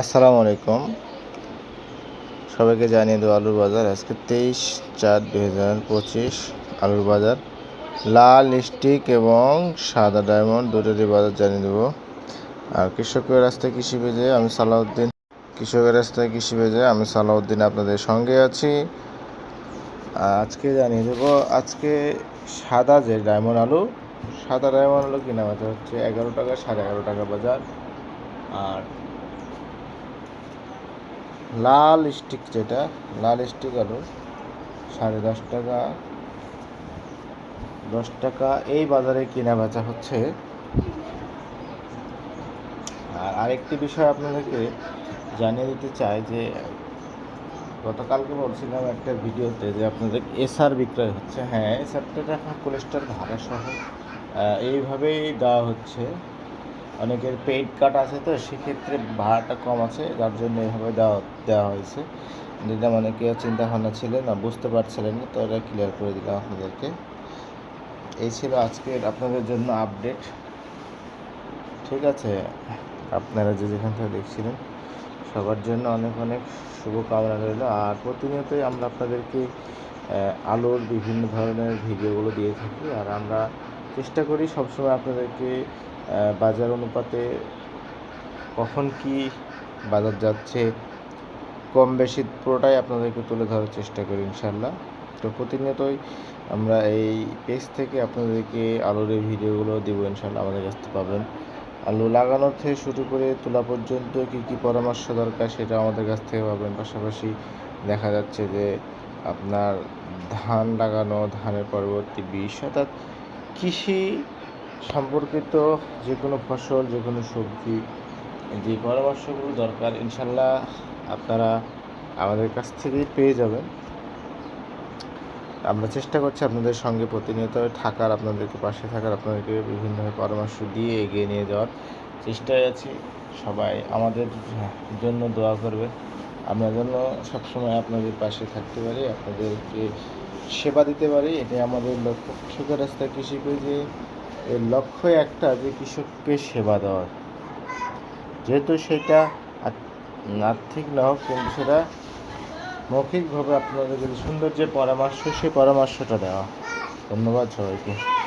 আসসালামু আলাইকুম। সবাইকে জানিয়ে দেবো আলুর বাজার। আজকে তেইশ চার দুই হাজার পঁচিশ আলুর বাজার। লাল স্টিক এবং সাদা ডায়মন্ড দুটোরই বাজার জানিয়ে দেবো। আর কৃষকের রাস্তায় কৃষি বেজে আমি সালাউদ্দিন কৃষকের রাস্তায় কৃষি বেজে আমি সালাউদ্দিন আপনাদের সঙ্গে আছি। আজকে জানিয়ে দেবো, আজকে সাদা যে ডায়মন্ড আলু, সাদা ডায়মন্ড আলু কিনা বাজার হচ্ছে এগারো টাকা, সাড়ে এগারো টাকা বাজার। আর লাল স্টিক যেটা, লাল স্টিক আলু, সাড়ে দশ টাকা দশ টাকা। এই বাজারে কেনা বেচা হচ্ছে। আর আরেকটি বিষয় আপনাদেরকে জানিয়ে দিতে চাই যে, গতকালকে বলছিলাম একটা ভিডিওতে যে আপনাদের এসআর বিক্রয় হচ্ছে। হ্যাঁ এসআরটা এখন কোলেস্টার ভাড়া সহ এইভাবেই দেওয়া হচ্ছে। অনেকের পেইড কার্ড আছে তো, সেক্ষেত্রে ভাড়াটা কম আছে যার জন্য এভাবে দেওয়া দেওয়া হয়েছে। যেটা মানে কেউ চিন্তা ভাবনা ছিল না বুঝতে পারছিলেন না, তো এটা ক্লিয়ার করে দিলাম আপনাদেরকে। এই ছিল আজকের আপনাদের জন্য আপডেট ঠিক আছে, আপনারা যে যেখান থেকে দেখছিলেন, সবার জন্য অনেক অনেক শুভকামনা রইল। আর প্রতিনিয়তই আমরা আপনাদেরকে আলোর বিভিন্ন ধরনের ভিডিওগুলো দিয়ে থাকি, আর আমরা চেষ্টা করি সবসময় আপনাদেরকে বাজার অনুপাতে কখন কি বাজার যাচ্ছে? কম বেশি পুরোটাই আপনাদেরকে তুলে ধরার চেষ্টা করি ইনশাল্লাহ তো প্রতিনিয়তই আমরা এই পেজ থেকে আপনাদেরকে আলুর এই ভিডিওগুলো দিব ইনশাল্লাহ আমাদের কাছ থেকে পাবেন। আলু লাগানোর থেকে শুরু করে তোলা পর্যন্ত কী কী পরামর্শ দরকার সেটা আমাদের কাছ থেকে পাবেন। পাশাপাশি দেখা যাচ্ছে যে আপনার ধান লাগানো, ধানের পরবর্তী বিষ, অর্থাৎ কৃষি সম্পর্কিত যে কোনো ফসল, যে কোনো সবজি, যে পরামর্শগুলো দরকার, ইনশাল্লাহ আপনারা আমাদের কাছ থেকেই পেয়ে যাবেন। আমরা চেষ্টা করছি আপনাদের সঙ্গে প্রতিনিয়ত থাকার, আপনাদেরকে পাশে থাকার, আপনাদেরকে বিভিন্নভাবে পরামর্শ দিয়ে এগিয়ে নিয়ে যাওয়ার চেষ্টায় আছি। সবাই আমাদের জন্য দোয়া করবে আমরা যেন সবসময় আপনাদের পাশে থাকতে পারি, আপনাদেরকে সেবা দিতে পারি। এটাই আমাদের লক্ষ্য। কৃষকের রাস্তায় কৃষি যে এর লক্ষ্য একটা যে কৃষককে সেবা দেওয়ার যেহেতু সেটা আর্থিক না হোক, কিন্তু সেটা মৌখিকভাবে আপনাদের যদি সুন্দর যে পরামর্শ সেই পরামর্শটা দেওয়া। ধন্যবাদ সবাইকে।